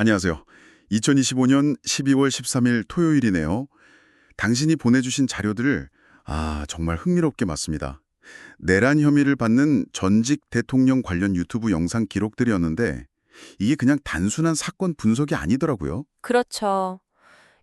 안녕하세요. 2025년 12월 13일 토요일이네요. 당신이 보내주신 자료들을 아 정말 흥미롭게 봤습니다. 내란 혐의를 받는 전직 대통령 관련 유튜브 영상 기록들이었는데 이게 그냥 단순한 사건 분석이 아니더라고요. 그렇죠.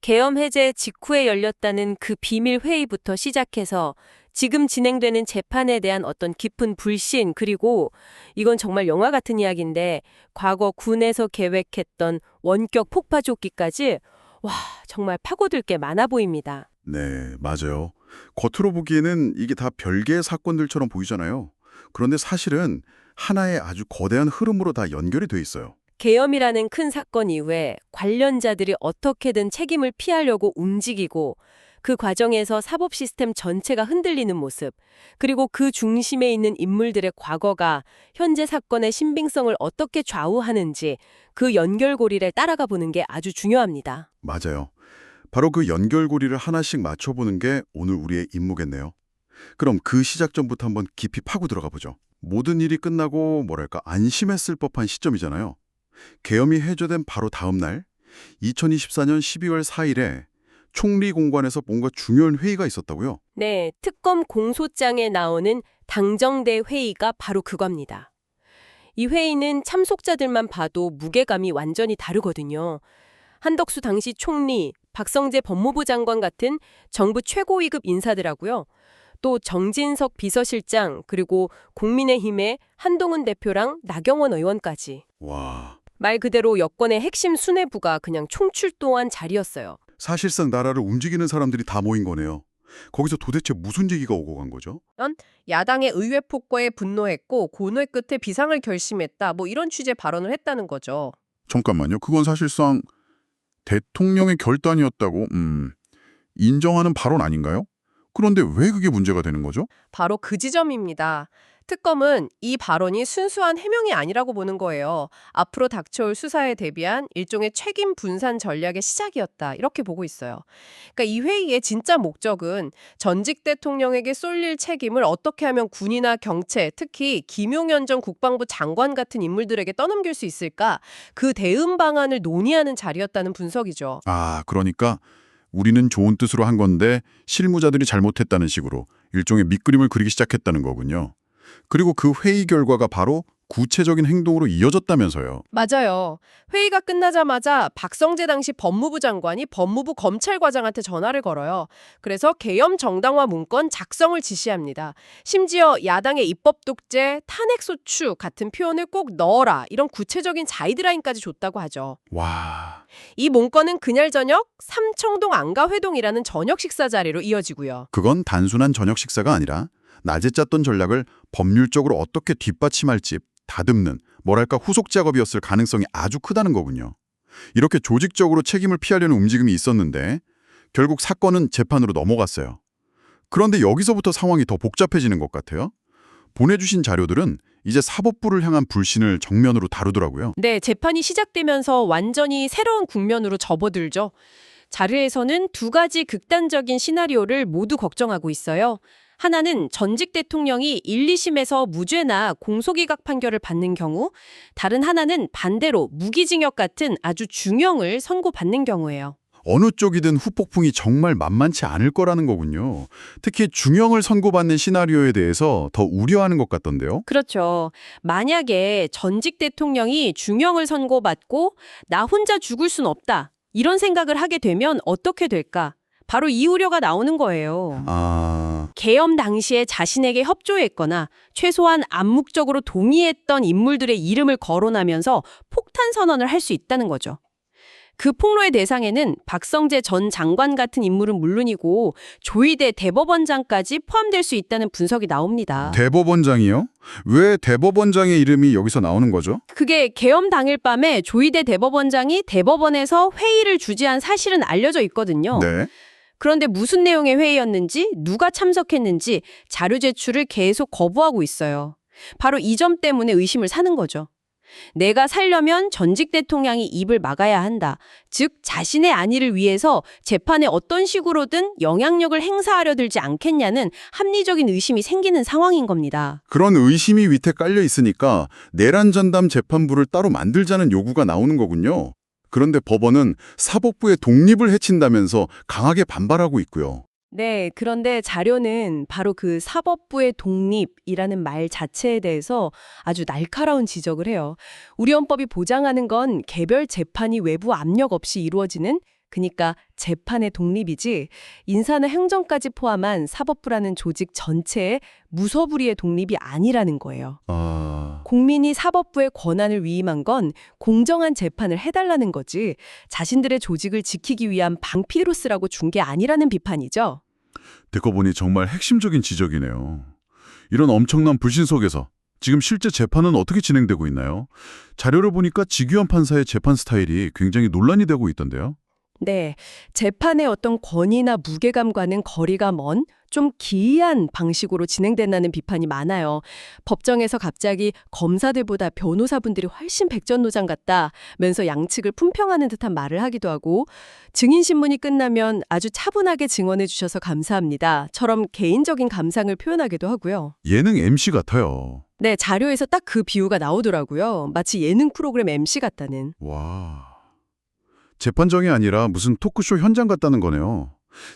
계엄 해제 직후에 열렸다는 그 비밀 회의부터 시작해서 지금 진행되는 재판에 대한 어떤 깊은 불신 그리고 이건 정말 영화 같은 이야기인데 과거 군에서 계획했던 원격 폭파 조끼까지 와 정말 파고들 게 많아 보입니다. 네, 맞아요. 겉으로 보기에는 이게 다 별개의 사건들처럼 보이잖아요. 그런데 사실은 하나의 아주 거대한 흐름으로 다 연결이 돼 있어요. 계엄이라는 큰 사건 이후에 관련자들이 어떻게든 책임을 피하려고 움직이고 그 과정에서 사법 시스템 전체가 흔들리는 모습, 그리고 그 중심에 있는 인물들의 과거가 현재 사건의 신빙성을 어떻게 좌우하는지 그 연결고리를 따라가 보는 게 아주 중요합니다. 맞아요. 바로 그 연결고리를 하나씩 맞춰보는 게 오늘 우리의 임무겠네요. 그럼 그 시작점부터 한번 깊이 파고 들어가 보죠. 모든 일이 끝나고 뭐랄까 안심했을 법한 시점이잖아요. 계엄이 해제된 바로 다음 날 2024년 12월 4일에 총리 공관에서 뭔가 중요한 회의가 있었다고요? 네, 특검 공소장에 나오는 당정대 회의가 바로 그겁니다. 이 회의는 참석자들만 봐도 무게감이 완전히 다르거든요. 한덕수 당시 총리, 박성재 법무부 장관 같은 정부 최고위급 인사들하고요. 또 정진석 비서실장, 그리고 국민의힘의 한동훈 대표랑 나경원 의원까지. 와, 말 그대로 여권의 핵심 수뇌부가 그냥 총출동한 자리였어요. 사실상 나라를 움직이는 사람들이 다 모인 거네요. 거기서 도대체 무슨 얘기가 오고 간 거죠? 야당의 의회 폭거에 분노했고 고뇌 끝에 비상을 결심했다. 뭐 이런 취재 발언을 했다는 거죠. 잠깐만요. 그건 사실상 대통령의 결단이었다고 음, 인정하는 발언 아닌가요? 그런데 왜 그게 문제가 되는 거죠? 바로 그 지점입니다. 특검은 이 발언이 순수한 해명이 아니라고 보는 거예요. 앞으로 닥쳐올 수사에 대비한 일종의 책임 분산 전략의 시작이었다. 이렇게 보고 있어요. 그러니까 이 회의의 진짜 목적은 전직 대통령에게 쏠릴 책임을 어떻게 하면 군이나 경체, 특히 김용현 전 국방부 장관 같은 인물들에게 떠넘길 수 있을까? 그 대응 방안을 논의하는 자리였다는 분석이죠. 아, 그러니까 우리는 좋은 뜻으로 한 건데 실무자들이 잘못했다는 식으로 일종의 밑그림을 그리기 시작했다는 거군요. 그리고 그 회의 결과가 바로 구체적인 행동으로 이어졌다면서요. 맞아요. 회의가 끝나자마자 박성재 당시 법무부 장관이 법무부 검찰과장한테 전화를 걸어요. 그래서 계엄 정당화 문건 작성을 지시합니다. 심지어 야당의 입법 독재, 탄핵 소추 같은 표현을 꼭 넣어라. 이런 구체적인 자이드라인까지 줬다고 하죠. 와, 이 문건은 그날 저녁 삼청동 안가회동이라는 저녁 식사 자리로 이어지고요. 그건 단순한 저녁 식사가 아니라 낮에 짰던 전략을 법률적으로 어떻게 뒷받침할지 다듬는 뭐랄까 후속 작업이었을 가능성이 아주 크다는 거군요. 이렇게 조직적으로 책임을 피하려는 움직임이 있었는데 결국 사건은 재판으로 넘어갔어요. 그런데 여기서부터 상황이 더 복잡해지는 것 같아요. 보내주신 자료들은 이제 사법부를 향한 불신을 정면으로 다루더라고요. 네, 재판이 시작되면서 완전히 새로운 국면으로 접어들죠. 자료에서는 두 가지 극단적인 시나리오를 모두 걱정하고 있어요. 하나는 전직 대통령이 1, 2심에서 무죄나 공소기각 판결을 받는 경우, 다른 하나는 반대로 무기징역 같은 아주 중형을 선고받는 경우예요. 어느 쪽이든 후폭풍이 정말 만만치 않을 거라는 거군요. 특히 중형을 선고받는 시나리오에 대해서 더 우려하는 것 같던데요. 그렇죠. 만약에 전직 대통령이 중형을 선고받고 나 혼자 죽을 순 없다. 이런 생각을 하게 되면 어떻게 될까? 바로 이 우려가 나오는 거예요. 아, 계엄 당시에 자신에게 협조했거나 최소한 암묵적으로 동의했던 인물들의 이름을 거론하면서 폭탄 선언을 할 수 있다는 거죠. 그 폭로의 대상에는 박성재 전 장관 같은 인물은 물론이고 조희대 대법원장까지 포함될 수 있다는 분석이 나옵니다. 대법원장이요? 왜 대법원장의 이름이 여기서 나오는 거죠? 그게 계엄 당일 밤에 조희대 대법원장이 대법원에서 회의를 주재한 사실은 알려져 있거든요. 네. 그런데 무슨 내용의 회의였는지, 누가 참석했는지 자료 제출을 계속 거부하고 있어요. 바로 이 점 때문에 의심을 사는 거죠. 내가 살려면 전직 대통령이 입을 막아야 한다. 즉, 자신의 안위를 위해서 재판에 어떤 식으로든 영향력을 행사하려 들지 않겠냐는 합리적인 의심이 생기는 상황인 겁니다. 그런 의심이 위태 깔려 있으니까 내란 전담 재판부를 따로 만들자는 요구가 나오는 거군요. 그런데 법원은 사법부의 독립을 해친다면서 강하게 반발하고 있고요. 네, 그런데 자료는 바로 그 사법부의 독립이라는 말 자체에 대해서 아주 날카로운 지적을 해요. 우리 헌법이 보장하는 건 개별 재판이 외부 압력 없이 이루어지는 그니까 재판의 독립이지 인사나 행정까지 포함한 사법부라는 조직 전체의 무소불위의 독립이 아니라는 거예요. 아... 국민이 사법부의 권한을 위임한 건 공정한 재판을 해달라는 거지 자신들의 조직을 지키기 위한 방피로 쓰라고 준 게 아니라는 비판이죠. 듣고 보니 정말 핵심적인 지적이네요. 이런 엄청난 불신 속에서 지금 실제 재판은 어떻게 진행되고 있나요? 자료를 보니까 지규현 판사의 재판 스타일이 굉장히 논란이 되고 있던데요. 네, 재판의 어떤 권위나 무게감과는 거리가 먼 좀 기이한 방식으로 진행된다는 비판이 많아요. 법정에서 갑자기 검사들보다 변호사분들이 훨씬 백전노장 같다면서 양측을 품평하는 듯한 말을 하기도 하고 증인 신문이 끝나면 아주 차분하게 증언해 주셔서 감사합니다처럼 개인적인 감상을 표현하기도 하고요. 예능 MC 같아요. 네, 자료에서 딱 그 비유가 나오더라고요. 마치 예능 프로그램 MC 같다는. 와... 재판정이 아니라 무슨 토크쇼 현장 같다는 거네요.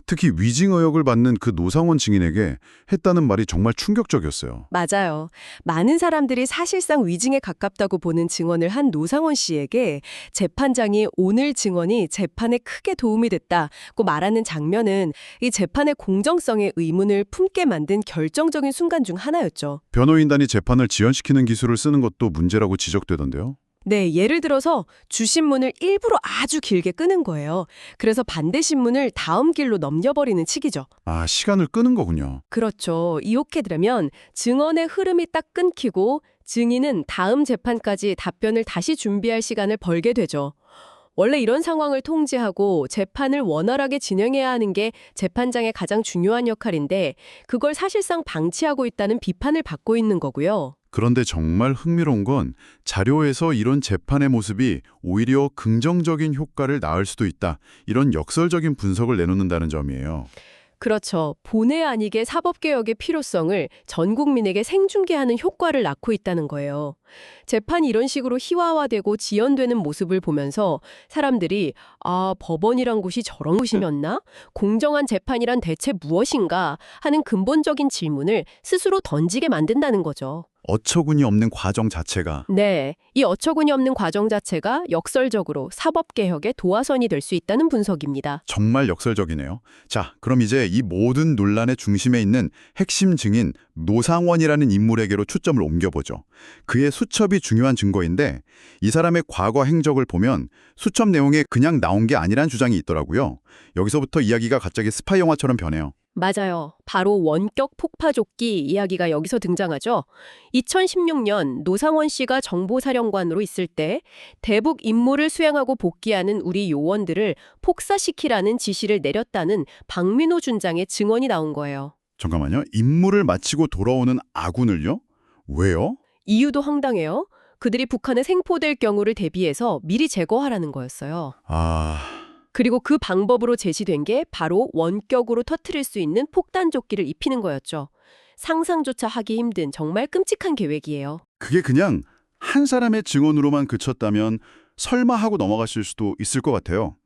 특히 위증 의혹을 받는 그 노상원 증인에게 했다는 말이 정말 충격적이었어요. 맞아요. 많은 사람들이 사실상 위증에 가깝다고 보는 증언을 한 노상원 씨에게 재판장이 오늘 증언이 재판에 크게 도움이 됐다고 말하는 장면은 이 재판의 공정성에 의문을 품게 만든 결정적인 순간 중 하나였죠. 변호인단이 재판을 지연시키는 기술을 쓰는 것도 문제라고 지적되던데요. 네, 예를 들어서 주신문을 일부러 아주 길게 끄는 거예요. 그래서 반대 신문을 다음 길로 넘겨버리는 치기죠. 아, 시간을 끄는 거군요. 그렇죠. 이렇게 되면 증언의 흐름이 딱 끊기고 증인은 다음 재판까지 답변을 다시 준비할 시간을 벌게 되죠. 원래 이런 상황을 통제하고 재판을 원활하게 진행해야 하는 게 재판장의 가장 중요한 역할인데 그걸 사실상 방치하고 있다는 비판을 받고 있는 거고요. 그런데 정말 흥미로운 건 자료에서 이런 재판의 모습이 오히려 긍정적인 효과를 낳을 수도 있다. 이런 역설적인 분석을 내놓는다는 점이에요. 그렇죠. 본의 아니게 사법개혁의 필요성을 전 국민에게 생중계하는 효과를 낳고 있다는 거예요. 재판이 이런 식으로 희화화되고 지연되는 모습을 보면서 사람들이 아, 법원이란 곳이 저런 곳이었나? 공정한 재판이란 대체 무엇인가? 하는 근본적인 질문을 스스로 던지게 만든다는 거죠. 어처구니 없는 과정 자체가 네, 이 어처구니 없는 과정 자체가 역설적으로 사법개혁의 도화선이 될 수 있다는 분석입니다. 정말 역설적이네요. 자, 그럼 이제 이 모든 논란의 중심에 있는 핵심 증인 노상원이라는 인물에게로 초점을 옮겨보죠. 그의 수첩이 중요한 증거인데 이 사람의 과거 행적을 보면 수첩 내용에 그냥 나온 게 아니란 주장이 있더라고요. 여기서부터 이야기가 갑자기 스파이 영화처럼 변해요. 맞아요. 바로 원격 폭파조끼 이야기가 여기서 등장하죠. 2016년 노상원 씨가 정보사령관으로 있을 때 대북 임무를 수행하고 복귀하는 우리 요원들을 폭사시키라는 지시를 내렸다는 박민호 준장의 증언이 나온 거예요. 잠깐만요. 임무를 마치고 돌아오는 아군을요? 왜요? 이유도 황당해요. 그들이 북한에 생포될 경우를 대비해서 미리 제거하라는 거였어요. 아... 그리고 그 방법으로 제시된 게 바로 원격으로 터트릴 수 있는 폭탄조끼를 입히는 거였죠. 상상조차 하기 힘든 정말 끔찍한 계획이에요. 그게 그냥 한 사람의 증언으로만 그쳤다면 설마 하고 넘어갔을 수도 있을 것 같아요.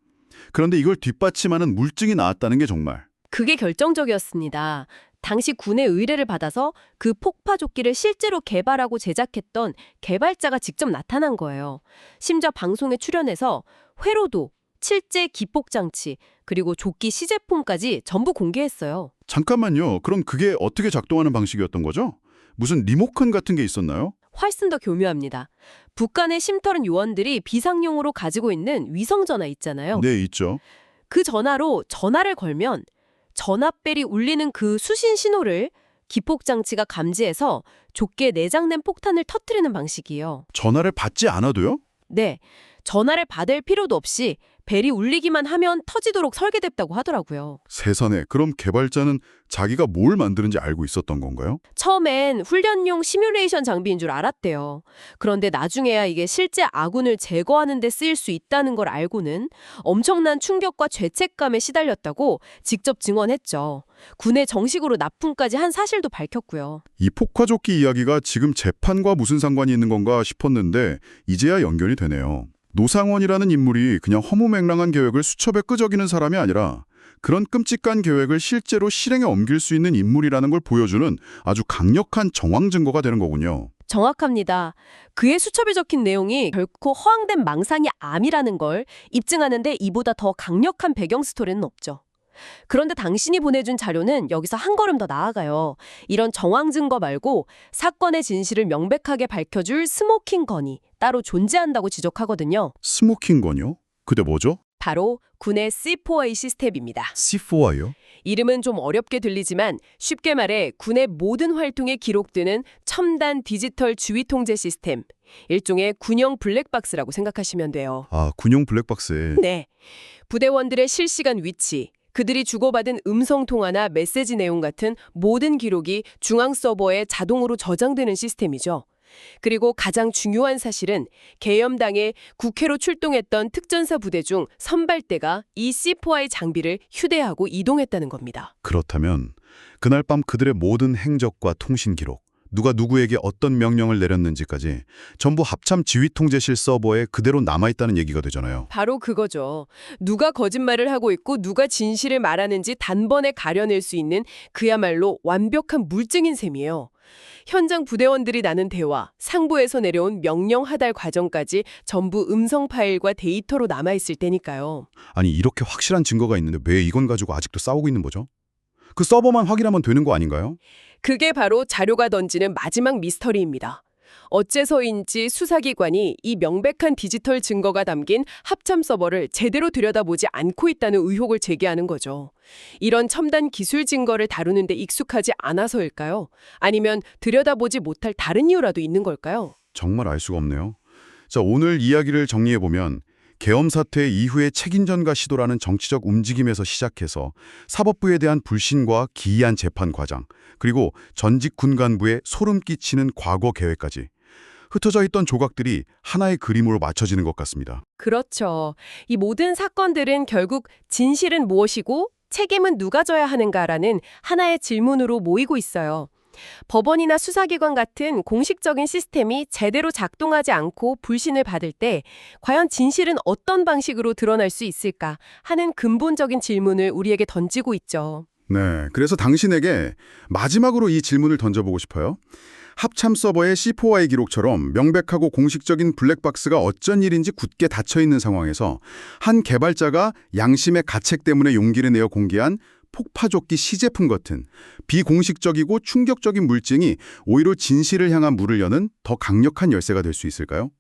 그런데 이걸 뒷받침하는 물증이 나왔다는 게 정말 그게 결정적이었습니다. 당시 군의 의뢰를 받아서 그 폭파조끼를 실제로 개발하고 제작했던 개발자가 직접 나타난 거예요. 심지어 방송에 출연해서 회로도, 칠제 기폭장치, 그리고 조끼 시제품까지 전부 공개했어요. 잠깐만요. 그럼 그게 어떻게 작동하는 방식이었던 거죠? 무슨 리모컨 같은 게 있었나요? 훨씬 더 교묘합니다. 북한의 심터른 요원들이 비상용으로 가지고 있는 위성전화 있잖아요. 네, 있죠. 그 전화로 전화를 걸면 전화벨이 울리는 그 수신 신호를 기폭장치가 감지해서 좁게 내장된 폭탄을 터뜨리는 방식이에요. 전화를 받지 않아도요? 네, 전화를 받을 필요도 없이 벨이 울리기만 하면 터지도록 설계됐다고 하더라고요. 세상에. 그럼 개발자는 자기가 뭘 만드는지 알고 있었던 건가요? 처음엔 훈련용 시뮬레이션 장비인 줄 알았대요. 그런데 나중에야 이게 실제 아군을 제거하는 데 쓰일 수 있다는 걸 알고는 엄청난 충격과 죄책감에 시달렸다고 직접 증언했죠. 군에 정식으로 납품까지 한 사실도 밝혔고요. 이 폭화조끼 이야기가 지금 재판과 무슨 상관이 있는 건가 싶었는데 이제야 연결이 되네요. 노상원이라는 인물이 그냥 허무맹랑한 계획을 수첩에 끄적이는 사람이 아니라 그런 끔찍한 계획을 실제로 실행에 옮길 수 있는 인물이라는 걸 보여주는 아주 강력한 정황 증거가 되는 거군요. 정확합니다. 그의 수첩에 적힌 내용이 결코 허황된 망상이 암이라는 걸 입증하는데 이보다 더 강력한 배경 스토리는 없죠. 그런데 당신이 보내준 자료는 여기서 한 걸음 더 나아가요. 이런 정황 증거 말고 사건의 진실을 명백하게 밝혀줄 스모킹 건이 따로 존재한다고 지적하거든요. 스모킹건이요? 그게 뭐죠? 바로 군의 C4A 시스템입니다. C4I요? 이름은 좀 어렵게 들리지만 쉽게 말해 군의 모든 활동에 기록되는 첨단 디지털 주의 통제 시스템, 일종의 군용 블랙박스라고 생각하시면 돼요. 아, 군용 블랙박스에 네. 부대원들의 실시간 위치, 그들이 주고받은 음성 통화나 메시지 내용 같은 모든 기록이 중앙 서버에 자동으로 저장되는 시스템이죠. 그리고 가장 중요한 사실은 계엄당에 국회로 출동했던 특전사 부대 중 선발대가 이 C4I 장비를 휴대하고 이동했다는 겁니다. 그렇다면 그날 밤 그들의 모든 행적과 통신 기록, 누가 누구에게 어떤 명령을 내렸는지까지 전부 합참 지휘통제실 서버에 그대로 남아있다는 얘기가 되잖아요. 바로 그거죠. 누가 거짓말을 하고 있고 누가 진실을 말하는지 단번에 가려낼 수 있는 그야말로 완벽한 물증인 셈이에요. 현장 부대원들이 나눈 대화, 상부에서 내려온 명령 하달 과정까지 전부 음성 파일과 데이터로 남아있을 테니까요. 아니 이렇게 확실한 증거가 있는데 왜 이건 가지고 아직도 싸우고 있는 거죠? 그 서버만 확인하면 되는 거 아닌가요? 그게 바로 자료가 던지는 마지막 미스터리입니다. 어째서인지 수사기관이 이 명백한 디지털 증거가 담긴 합참 서버를 제대로 들여다보지 않고 있다는 의혹을 제기하는 거죠. 이런 첨단 기술 증거를 다루는 데 익숙하지 않아서일까요? 아니면 들여다보지 못할 다른 이유라도 있는 걸까요? 정말 알 수가 없네요. 자, 오늘 이야기를 정리해 보면 계엄 사태 이후의 책임전가 시도라는 정치적 움직임에서 시작해서 사법부에 대한 불신과 기이한 재판 과정, 그리고 전직 군간부의 소름 끼치는 과거 계획까지 흩어져 있던 조각들이 하나의 그림으로 맞춰지는 것 같습니다. 그렇죠. 이 모든 사건들은 결국 진실은 무엇이고 책임은 누가 져야 하는가라는 하나의 질문으로 모이고 있어요. 법원이나 수사기관 같은 공식적인 시스템이 제대로 작동하지 않고 불신을 받을 때 과연 진실은 어떤 방식으로 드러날 수 있을까 하는 근본적인 질문을 우리에게 던지고 있죠. 네, 그래서 당신에게 마지막으로 이 질문을 던져보고 싶어요. 합참 서버의 C4I 기록처럼 명백하고 공식적인 블랙박스가 어쩐 일인지 굳게 닫혀있는 상황에서 한 개발자가 양심의 가책 때문에 용기를 내어 공개한 폭파조끼 시제품 같은 비공식적이고 충격적인 물증이 오히려 진실을 향한 문을 여는 더 강력한 열쇠가 될 수 있을까요?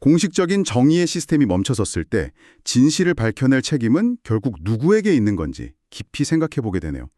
공식적인 정의의 시스템이 멈춰섰을 때 진실을 밝혀낼 책임은 결국 누구에게 있는 건지 깊이 생각해 보게 되네요.